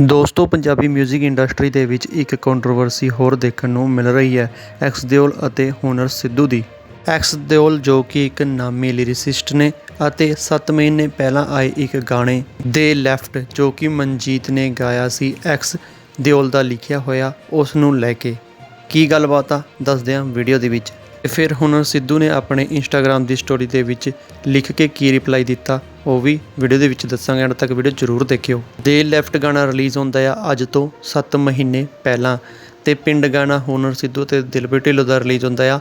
ਦੋਸਤੋ, Punjabi music industry ਦੇ ਵਿੱਚ ਇੱਕ ਕੰਟਰੋਵਰਸੀ ਹੋਰ ਦੇਖਣ ਨੂੰ ਮਿਲ ਰਹੀ ਹੈ ਐਕਸ ਦਿਓਲ ਅਤੇ ਹੁਨਰ ਸਿੱਧੂ ਦੀ। ਐਕਸ ਦਿਓਲ ਜੋ ਕਿ ਇੱਕ ਨਾਮੀ ਲਿਰਿਸਿਸਟ ਨੇ ਅਤੇ 7 ਮਹੀਨੇ ਪਹਿਲਾਂ ਆਏ ਇੱਕ ਗਾਣੇ ਦੇ ਲੈਫਟ ਜੋ ਕਿ ਮਨਜੀਤ ਨੇ ਗਾਇਆ ਸੀ ਐਕਸ ਦਿਓਲ ਦਾ ਲਿਖਿਆ ਹੋਇਆ ਉਸ ਨੂੰ ਲੈ ਕੇ। ਕੀ ਗੱਲਬਾਤ ਆ? ਦੱਸਦੇ ਹਾਂ ਵੀਡੀਓ ਦੇ ਵਿੱਚ। ਫਿਰ ਹੁਣ ਸਿੱਧੂ ਨੇ ਆਪਣੇ ਇੰਸਟਾਗ੍ਰam ਦੀ ਸਟੋਰੀ ਦੇ ਵਿੱਚ ਲਿਖ ਕੇ ਕੀ ਰਿਪਲਾਈ ਦਿੱਤਾ, ਉਹ ਵੀ ਵੀਡੀਓ ਦੇ ਵਿੱਚ ਦੱਸਾਂਗੇ ਅੰਤ ਤੱਕ ਵੀਡੀਓ ਜ਼ਰੂਰ ਦੇਖਿਓ। ਦੇ ਲੈਫਟ ਗਾਣਾ ਰਿਲੀਜ਼ ਹੁੰਦਾ ਆ ਅੱਜ ਤੋਂ 7 ਮਹੀਨੇ ਪਹਿਲਾਂ, ਤੇ ਪਿੰਡ ਗਾਣਾ ਹੁਨਰ ਸਿੱਧੂ ਤੇ ਦਿਲਬਰ ਢਿੱਲੋਂ ਦਾ ਰਿਲੀਜ਼ ਹੁੰਦਾ ਆ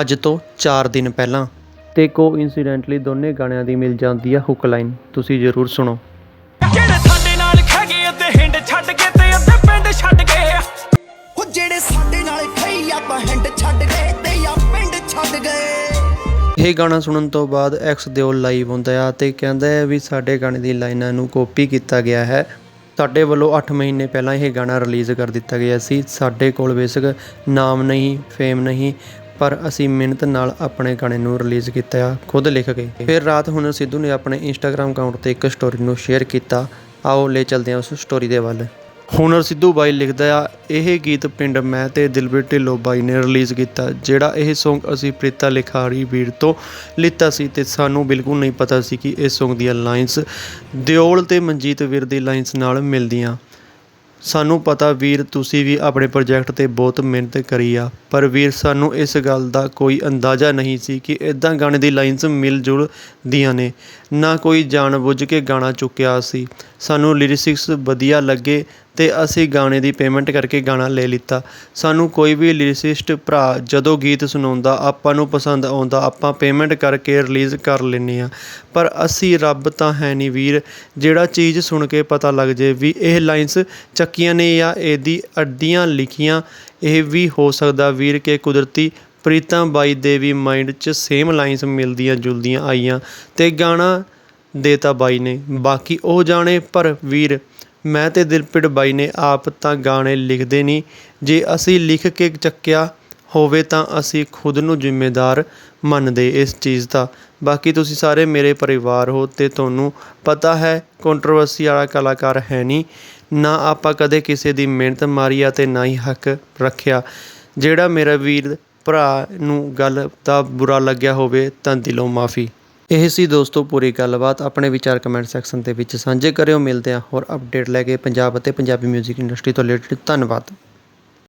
ਅੱਜ ਤੋਂ 4 ਦਿਨ ਪਹਿਲਾਂ। ਤੇ ਕੋ ਇਨਸੀਡੈਂਟਲੀ ਦੋਨੇ ਗਾਣਿਆਂ ਦੀ ਮਿਲ ਜਾਂਦੀ ਆ ਹੁੱਕ ਲਾਈਨ ਤੁਸੀਂ ਜ਼ਰੂਰ ਸੁਣੋ। ਇਹ ਗਾਣਾ ਸੁਣਨ ਤੋਂ ਬਾਅਦ ਐਕਸ ਦਿਓਲ ਲਾਈਵ ਹੁੰਦਾ ਆ ਤੇ ਕਹਿੰਦਾ ਹੈ ਵੀ ਸਾਡੇ ਗਾਣੇ ਦੀ ਲਾਈਨਾਂ ਨੂੰ ਕਾਪੀ ਕੀਤਾ ਗਿਆ ਹੈ। ਸਾਡੇ ਵੱਲੋਂ 8 ਮਹੀਨੇ ਪਹਿਲਾਂ ਇਹ ਗਾਣਾ ਰਿਲੀਜ਼ ਕਰ ਦਿੱਤਾ ਗਿਆ ਸੀ। ਸਾਡੇ ਕੋਲ ਬੇਸ਼ੱਕ ਨਾਮ ਨਹੀਂ ਫੇਮ ਨਹੀਂ, ਪਰ ਅਸੀਂ ਮਿਹਨਤ ਨਾਲ ਆਪਣੇ ਗਾਣੇ ਨੂੰ ਰਿਲੀਜ਼ ਕੀਤਾ ਆ, ਖੁਦ ਲਿਖ ਕੇ। ਫਿਰ ਰਾਤ ਹੁਣ ਸਿੱਧੂ ਨੇ ਆਪਣੇ ਇੰਸਟਾਗ੍ਰam ਅਕਾਊਂਟ ਤੇ ਇੱਕ ਸਟੋਰੀ ਨੂੰ ਸ਼ੇਅਰ ਕੀਤਾ। ਆਓ ਲੈ ਚੱਲਦੇ ਹਾਂ ਉਸ ਸਟੋਰੀ ਦੇ ਵੱਲ। ਹੁਨਰ ਸਿੱਧੂ ਬਾਈ ਲਿਖਦਾ ਆ, ਇਹ ਗੀਤ ਪਿੰਡ ਮੈਂ ਤੇ ਦਿਲਬਰ ਢਿੱਲੋਂ ਬਾਈ ਨੇ ਰਿਲੀਜ਼ ਕੀਤਾ, ਜਿਹੜਾ ਇਹ Song ਅਸੀਂ ਪ੍ਰੀਤਾ ਲਿਖਾਰੀ ਵੀਰ ਤੋਂ ਲਿੱਤਾ ਸੀ ਤੇ ਸਾਨੂੰ ਬਿਲਕੁਲ ਨਹੀਂ ਪਤਾ ਸੀ ਕਿ ਇਸ Song ਦੀਆਂ ਲਾਈਨਸ ਦਿਓਲ ਤੇ ਮਨਜੀਤ ਵੀਰ ਦੀ ਲਾਈਨਸ ਨਾਲ ਮਿਲਦੀਆਂ। ਸਾਨੂੰ ਪਤਾ ਵੀਰ ਤੁਸੀਂ ਵੀ ਆਪਣੇ ਪ੍ਰੋਜੈਕਟ ਤੇ ਬਹੁਤ ਮਿਹਨਤ ਕਰੀ ਆ, ਪਰ ਵੀਰ ਸਾਨੂੰ ਇਸ ਗੱਲ ਦਾ ਕੋਈ ਅੰਦਾਜ਼ਾ ਨਹੀਂ ਸੀ ਕਿ ਇਦਾਂ ਗਾਣੇ ਦੀ ਲਾਈਨਸ ਮਿਲ ਜੁਲ ਦੀਆਂ ਨੇ। ਨਾ ਕੋਈ ਜਾਣਬੁੱਝ ਕੇ ਗਾਣਾ ਚੁੱਕਿਆ ਸੀ। ਸਾਨੂੰ ਲਿਰਿਸਿਕਸ ਵਧੀਆ ਲੱਗੇ ਅਤੇ ਅਸੀਂ ਗਾਣੇ ਦੀ ਪੇਮੈਂਟ ਕਰਕੇ ਗਾਣਾ ਲੈ ਲਿੱਤਾ। ਸਾਨੂੰ ਕੋਈ ਵੀ ਲਿਰਿਸਿਸਟ ਭਰਾ ਜਦੋਂ ਗੀਤ ਸੁਣਾਉਂਦਾ, ਆਪਾਂ ਨੂੰ ਪਸੰਦ ਆਉਂਦਾ, ਆਪਾਂ ਪੇਮੈਂਟ ਕਰਕੇ ਰਿਲੀਜ਼ ਕਰ ਲੈਂਦੇ ਹਾਂ। ਪਰ ਅਸੀਂ ਰੱਬ ਤਾਂ ਹੈ ਨਹੀਂ ਵੀਰ, ਜਿਹੜਾ ਚੀਜ਼ ਸੁਣ ਕੇ ਪਤਾ ਲੱਗ ਜੇ ਵੀ ਇਹ ਲਾਈਨਸ ਚੱਕੀਆਂ ਨੇ ਜਾਂ ਇਹਦੀ ਅੱਡੀਆਂ ਲਿਖੀਆਂ, ਇਹ ਵੀ ਹੋ ਸਕਦਾ ਵੀਰ ਕਿ ਕੁਦਰਤੀ ਪ੍ਰੀਤਮ ਬਾਈ ਦੇ ਵੀ ਮਾਈਂਡ 'ਚ ਸੇਮ ਲਾਈਨਸ ਮਿਲਦੀਆਂ ਜੁਲਦੀਆਂ ਆਈਆਂ ਤੇ ਗਾਣਾ ਦੇਤਾ ਬਾਈ ਨੇ। ਬਾਕੀ ਉਹ ਜਾਣੇ ਪਰ ਵੀਰ ਮੈਂ ਤੇ ਦਿਲਪ੍ਰੀਤ ਬਾਈ ਨੇ ਆਪ ਤਾਂ ਗਾਣੇ ਲਿਖਦੇ ਨਹੀਂ। ਜੇ ਅਸੀਂ ਲਿਖ ਕੇ ਚੱਕਿਆ ਹੋਵੇ ਤਾਂ ਅਸੀਂ ਖੁਦ ਨੂੰ ਜ਼ਿੰਮੇਦਾਰ ਮੰਨਦੇ ਇਸ ਚੀਜ਼ ਦਾ। ਬਾਕੀ ਤੁਸੀਂ ਸਾਰੇ ਮੇਰੇ ਪਰਿਵਾਰ ਹੋ ਅਤੇ ਤੁਹਾਨੂੰ ਪਤਾ ਹੈ ਕੰਟਰੋਵਰਸੀ ਵਾਲਾ ਕਲਾਕਾਰ ਹੈ ਨਹੀਂ। ਨਾ ਆਪਾਂ ਕਦੇ ਕਿਸੇ ਦੀ ਮਿਹਨਤ ਮਾਰੀ ਆ ਅਤੇ ਨਾ ਹੀ ਹੱਕ ਰੱਖਿਆ। ਜਿਹੜਾ ਮੇਰਾ ਵੀਰ ਭਰਾ ਨੂੰ ਗੱਲ ਦਾ ਬੁਰਾ ਲੱਗਿਆ ਹੋਵੇ ਤਾਂ ਦਿਲੋਂ ਮਾਫੀ। ਇਹ ਸੀ ਦੋਸਤੋ ਪੂਰੀ ਗੱਲਬਾਤ। ਆਪਣੇ ਵਿਚਾਰ ਕਮੈਂਟ ਸੈਕਸ਼ਨ ਦੇ ਵਿੱਚ ਸਾਂਝੇ ਕਰਿਓ। ਮਿਲਦੇ ਹਾਂ ਹੋਰ ਅਪਡੇਟ ਲੈ ਕੇ ਪੰਜਾਬ ਅਤੇ ਪੰਜਾਬੀ 뮤직 ਇੰਡਸਟਰੀ ਤੋਂ ਰਿਲੇਟਡ ਧੰਨਵਾਦ।